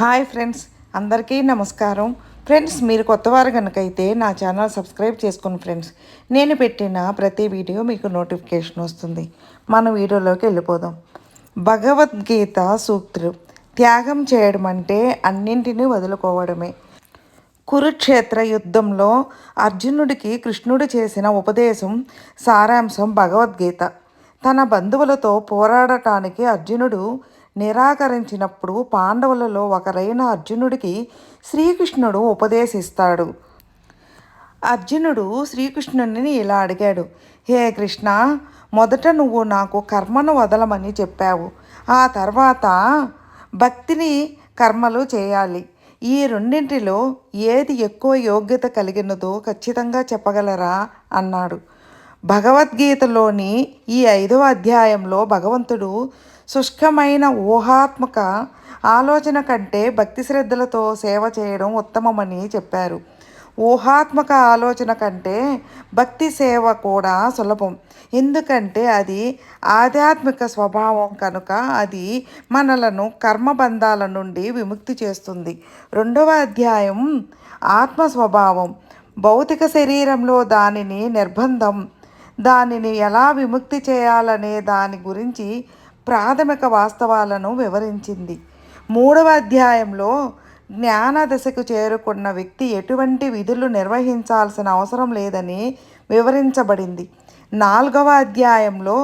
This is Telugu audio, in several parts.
హాయ్ ఫ్రెండ్స్ అందరికీ నమస్కారం. ఫ్రెండ్స్ మీరు కొత్తవారు కనుకైతే నా ఛానల్ సబ్స్క్రైబ్ చేసుకోండి ఫ్రెండ్స్. నేను పెట్టిన ప్రతి వీడియో మీకు నోటిఫికేషన్ వస్తుంది. మన వీడియోలోకి వెళ్ళిపోదాం. భగవద్గీత సూక్తులు. త్యాగం చేయడం అంటే అన్నింటినీ వదులుకోవడమే. కురుక్షేత్ర యుద్ధంలో అర్జునుడికి కృష్ణుడు చేసిన ఉపదేశం సారాంశం భగవద్గీత. తన బంధువులతో పోరాడటానికి అర్జునుడు నిరాకరించినప్పుడు పాండవులలో ఒకరైన అర్జునుడికి శ్రీకృష్ణుడు ఉపదేశిస్తాడు. అర్జునుడు శ్రీకృష్ణుని ఇలా అడిగాడు హే కృష్ణ మొదట నువ్వు నాకు కర్మను వదలమని చెప్పావు. ఆ తర్వాత భక్తిని కర్మలు చేయాలి. ఈ రెండింటిలో ఏది ఎక్కువ యోగ్యత కలిగినదో ఖచ్చితంగా చెప్పగలరా అన్నాడు. భగవద్గీతలోని ఈ ఐదవ అధ్యాయంలో భగవంతుడు శుష్కమైన ఊహాత్మక ఆలోచన కంటే భక్తి శ్రద్ధలతో సేవ చేయడం ఉత్తమమని చెప్పారు. ఊహాత్మక ఆలోచన కంటే భక్తి సేవ కూడా సులభం. ఎందుకంటే అది ఆధ్యాత్మిక స్వభావం కనుక అది మనలను కర్మబంధాల నుండి విముక్తి చేస్తుంది. రెండవ అధ్యాయం ఆత్మ స్వభావం భౌతిక శరీరంలో దానిని నిర్బంధం దానిని ఎలా విముక్తి చేయాలనే దాని గురించి ప్రాథమిక వాస్తవాలను వివరించింది. మూడవ అధ్యాయంలో జ్ఞాన దశకు చేరుకున్న వ్యక్తి ఎటువంటి విధులు నిర్వహించాల్సిన అవసరం లేదని వివరించబడింది. నాలుగవ అధ్యాయంలో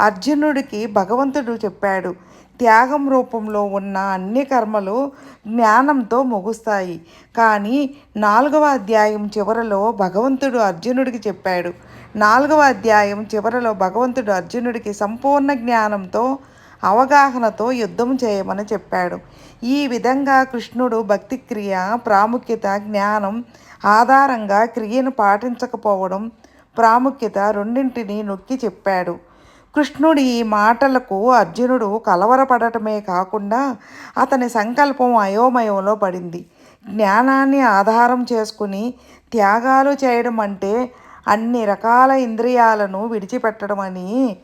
అర్జునుడికి భగవంతుడు చెప్పాడు త్యాగం రూపంలో ఉన్న అన్ని కర్మలు జ్ఞానంతో ముగుస్తాయి. కానీ నాలుగవ అధ్యాయం చివరలో భగవంతుడు అర్జునుడికి చెప్పాడు. నాలుగవ అధ్యాయం చివరలో భగవంతుడు అర్జునుడికి సంపూర్ణ జ్ఞానంతో అవగాహనతో యుద్ధం చేయమని చెప్పాడు. ఈ విధంగా కృష్ణుడు భక్తి క్రియ ప్రాముఖ్యత జ్ఞానం ఆధారంగా క్రియను పాటించకపోవడం ప్రాముఖ్యత రెండింటినీ నొక్కి చెప్పాడు. కృష్ణుడి ఈ మాటలకు అర్జునుడు కలవరపడటమే కాకుండా అతని సంకల్పం అయోమయంలో పడింది. జ్ఞానాన్ని ఆధారం చేసుకుని త్యాగాలు చేయడం అంటే అన్ని రకాల ఇంద్రియాలను విడిచిపెట్టడం అని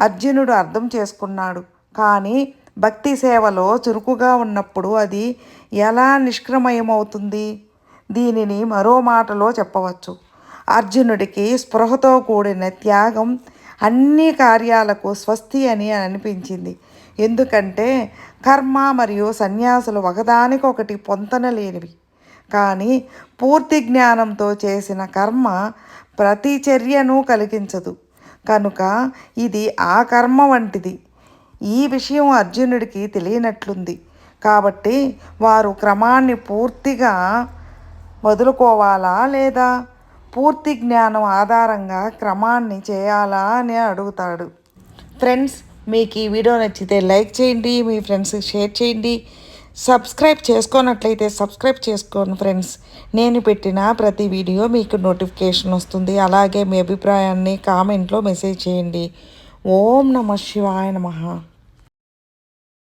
అర్జునుడు అర్థం చేసుకున్నాడు. కానీ భక్తి సేవలో చురుకుగా ఉన్నప్పుడు అది ఎలా నిష్క్రమయమవుతుంది? దీనిని మరో మాటలో చెప్పవచ్చు. అర్జునుడికి స్పృహతో కూడిన త్యాగం అన్ని కార్యాలకు స్వస్తి అని అనిపించింది. ఎందుకంటే కర్మ మరియు సన్యాసులు ఒకదానికొకటి పొంతనలేనివి కానీ పూర్తి జ్ఞానంతో చేసిన కర్మ ప్రతి చర్యను కలిగించదు. కనుక ఇది ఆ కర్మ వంటిది. ఈ విషయం అర్జునుడికి తెలియనట్లుంది. కాబట్టి వారు క్రమాన్ని పూర్తిగా వదులుకోవాలా లేదా? పూర్తి జ్ఞానం ఆధారంగా క్రమాన్ని చేయాలా అని అడుగుతాడు. ఫ్రెండ్స్ మీకు ఈ వీడియో నచ్చితే లైక్ చేయండి మీ ఫ్రెండ్స్కి షేర్ చేయండి. సబ్స్క్రైబ్ చేసుకోనట్లయితే సబ్స్క్రైబ్ చేసుకోండి ఫ్రెండ్స్ నేను పెట్టిన ప్రతి వీడియో మీకు నోటిఫికేషన్ వస్తుంది. అలాగే మీ అభిప్రాయాన్ని కామెంట్లో మెసేజ్ చేయండి. ఓం నమ శివాయ నమ.